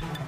you.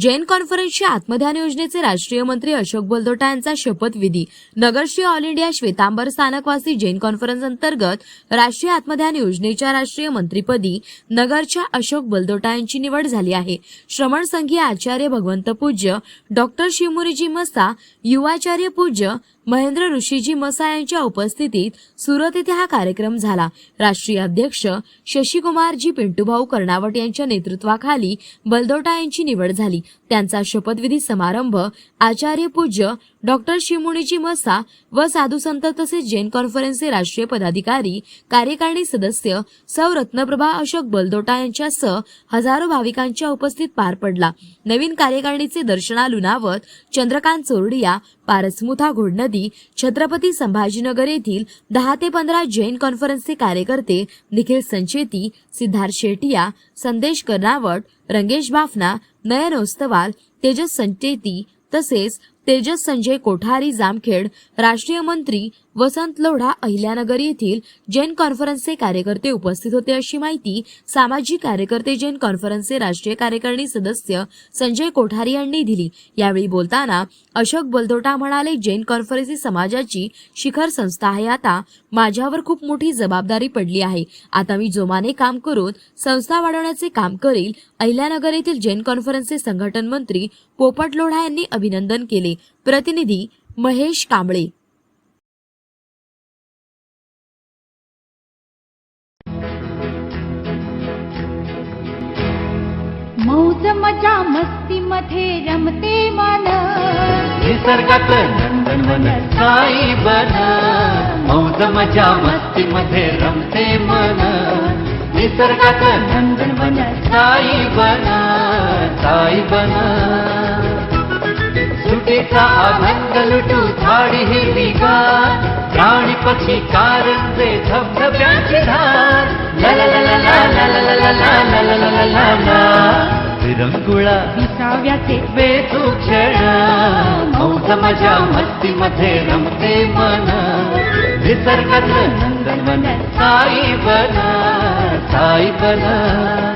Jain कॉन्फरन्सच्या आत्मध्यान योजनेचे राष्ट्रीय मंत्री अशोक बलदोटा यांचा शपथविधी. नगरश्री all India Shwetambar Sthanakvasi Jain conference अंतर्गत राष्ट्रीय आत्मध्यान योजनेच्या राष्ट्रीय मंत्रीपदी नगरच्या अशोक बलदोटा यांची निवड झाली आहे. श्रमण संघीय आचार्य भगवंत पूज्य डॉक्टर शिवमुरीजी मसा युवाचार्य पूज्य महेंद्र ऋषीजी मसा यांच्या उपस्थितीत सुरत येथे हा कार्यक्रम झाला. राष्ट्रीय अध्यक्ष शशिकुमारजी पिंटूभाऊ कर्णावट यांच्या नेतृत्वाखाली बलदोटा यांची निवड झाली. त्यांचा शपथविधी समारंभ आचार्य पूज्य डॉक्टर शिवमुनीजी मसा व साधू संत तसेच जैन कॉन्फरन्सचे राष्ट्रीय पदाधिकारी कार्यकारिणी सदस्य सौ रत्नप्रभा अशोक बलदोटा यांच्यासह हजारो भाविकांच्या उपस्थित पार पडला. नवीन कार्यकारिणीचे दर्शना लुनावत चंद्रकांत चोरडिया पारसमुथा घोडनदी छत्रपती संभाजीनगर येथील दहा ते पंधरा जैन कॉन्फरन्सचे कार्यकर्ते निखिल संचेती सिद्धार्थ शेटिया संदेश कर्नावट रंगेश बाफना नयन उत्सवाल तेजस संचेती तसेच तेजस संजय कोठारी जामखेड राष्ट्रीय मंत्री वसंत लोढा अहिल्यानगर येथील जैन कॉन्फरन्सचे कार्यकर्ते उपस्थित होते अशी माहिती सामाजिक कार्यकर्ते जैन कॉन्फरन्सचे राष्ट्रीय कार्यकारिणी सदस्य संजय कोठारी यांनी दिली. यावेळी बोलताना अशोक बलदोटा म्हणाले जैन कॉन्फरन्स ही समाजाची शिखर संस्था आहे. आता माझ्यावर खूप मोठी जबाबदारी पडली आहे. आता मी जोमाने काम करून संस्था वाढवण्याचे काम करेल. अहिल्यानगर येथील जैन कॉन्फरन्सचे संघटन मंत्री पोपट लोढा यांनी अभिनंदन केले. प्रतिनिधी महेश कांबळे. मौज मजा मस्ती मध्ये रमते मन. निसर्गात नंदनवन साई बन. मौज मजा मस्ती मध्ये रमते मन. निसर्गात नंदनवन साई बन. साई बन. सुटीचा आनंद लुटू झाडी हिरवीगार प्राणी पक्षी कारंजे धबधब्याची धार ला ला ला ला ला ला ला ला ला ला ला ला ला विरंगुळा विसाव्याचे बेतू क्षण मौज मजा मस्ती मध्ये रमते मन निसर्गात नंदनवन साई बन साई बन